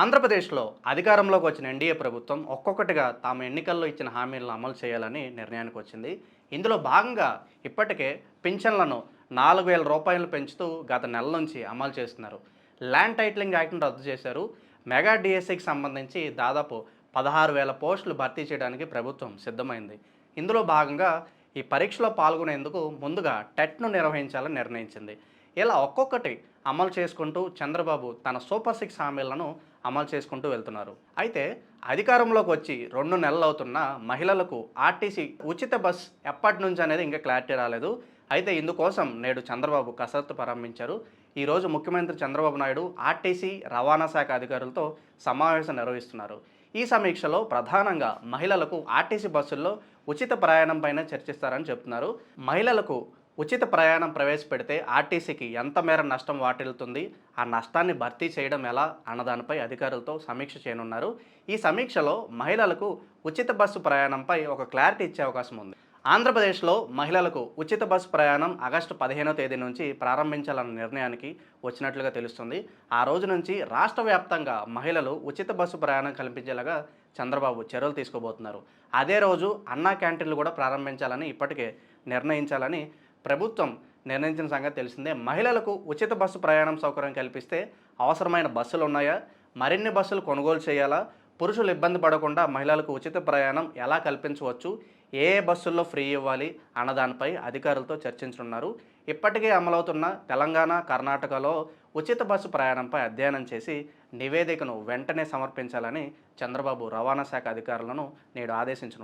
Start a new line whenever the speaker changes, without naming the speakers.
ఆంధ్రప్రదేశ్లో అధికారంలోకి వచ్చిన ఎన్డీఏ ప్రభుత్వం ఒక్కొక్కటిగా తాము ఎన్నికల్లో ఇచ్చిన హామీలను అమలు చేయాలని నిర్ణయానికి వచ్చింది. ఇందులో భాగంగా ఇప్పటికే పింఛన్లను నాలుగు వేల రూపాయలు పెంచుతూ గత నెల నుంచి అమలు చేస్తున్నారు. ల్యాండ్ టైటిలింగ్ యాక్ట్ను రద్దు చేశారు. మెగా డిఎస్సికి సంబంధించి దాదాపు పదహారు వేల పోస్టులు భర్తీ చేయడానికి ప్రభుత్వం సిద్ధమైంది. ఇందులో భాగంగా ఈ పరీక్షలో పాల్గొనేందుకు ముందుగా టెట్ను నిర్వహించాలని నిర్ణయించింది. ఇలా ఒక్కొక్కటి అమలు చేసుకుంటూ చంద్రబాబు తన సూపర్ సిక్స్ హామీలను అమలు చేసుకుంటూ వెళ్తున్నారు. అయితే అధికారంలోకి వచ్చి రెండు నెలలు అవుతున్న మహిళలకు ఆర్టీసీ ఉచిత బస్ ఎప్పటి నుంచి అనేది ఇంకా క్లారిటీ రాలేదు. అయితే ఇందుకోసం నేడు చంద్రబాబు కసరత్తు ప్రారంభించారు. ఈరోజు ముఖ్యమంత్రి చంద్రబాబు నాయుడు ఆర్టీసీ రవాణా శాఖ అధికారులతో సమావేశం నిర్వహిస్తున్నారు. ఈ సమీక్షలో ప్రధానంగా మహిళలకు ఆర్టీసీ బస్సుల్లో ఉచిత ప్రయాణంపైన చర్చిస్తారని చెప్తున్నారు. మహిళలకు ఉచిత ప్రయాణం ప్రవేశపెడితే ఆర్టీసీకి ఎంత మేర నష్టం వాటిల్లుతుంది? ఆ నష్టాన్ని భర్తీ చేయడం ఎలా? అన్నదానిపై అధికారులతో సమీక్ష చేయనున్నారు. ఈ సమీక్షలో మహిళలకు ఉచిత బస్సు ప్రయాణంపై ఒక క్లారిటీ ఇచ్చే అవకాశం ఉంది. ఆంధ్రప్రదేశ్లో మహిళలకు ఉచిత బస్సు ప్రయాణం ఆగస్టు పదిహేనో తేదీ నుంచి ప్రారంభించాలన్న నిర్ణయానికి వచ్చినట్లుగా తెలుస్తుంది. ఆ రోజు నుంచి రాష్ట్ర వ్యాప్తంగా మహిళలు ఉచిత బస్సు ప్రయాణం కల్పించేలాగా చంద్రబాబు చర్యలు తీసుకోబోతున్నారు. అదే రోజు అన్నా క్యాంటీన్లు కూడా ప్రారంభించాలని ఇప్పటికే నిర్ణయించాలని ప్రభుత్వం నిర్ణయించిన సంగతి తెలిసిందే. మహిళలకు ఉచిత బస్సు ప్రయాణం సౌకర్యం కల్పిస్తే అవసరమైన బస్సులు ఉన్నాయా? మరిన్ని బస్సులు కొనుగోలు చేయాలా? పురుషులు ఇబ్బంది పడకుండా మహిళలకు ఉచిత ప్రయాణం ఎలా కల్పించవచ్చు? ఏ ఏ బస్సుల్లో ఫ్రీ ఇవ్వాలి అన్నదానిపై అధికారులతో చర్చించనున్నారు. ఇప్పటికే అమలవుతున్న తెలంగాణ కర్ణాటకలో ఉచిత బస్సు ప్రయాణంపై అధ్యయనం చేసి నివేదికను వెంటనే సమర్పించాలని చంద్రబాబు రవాణా శాఖ అధికారులను నేడు ఆదేశించను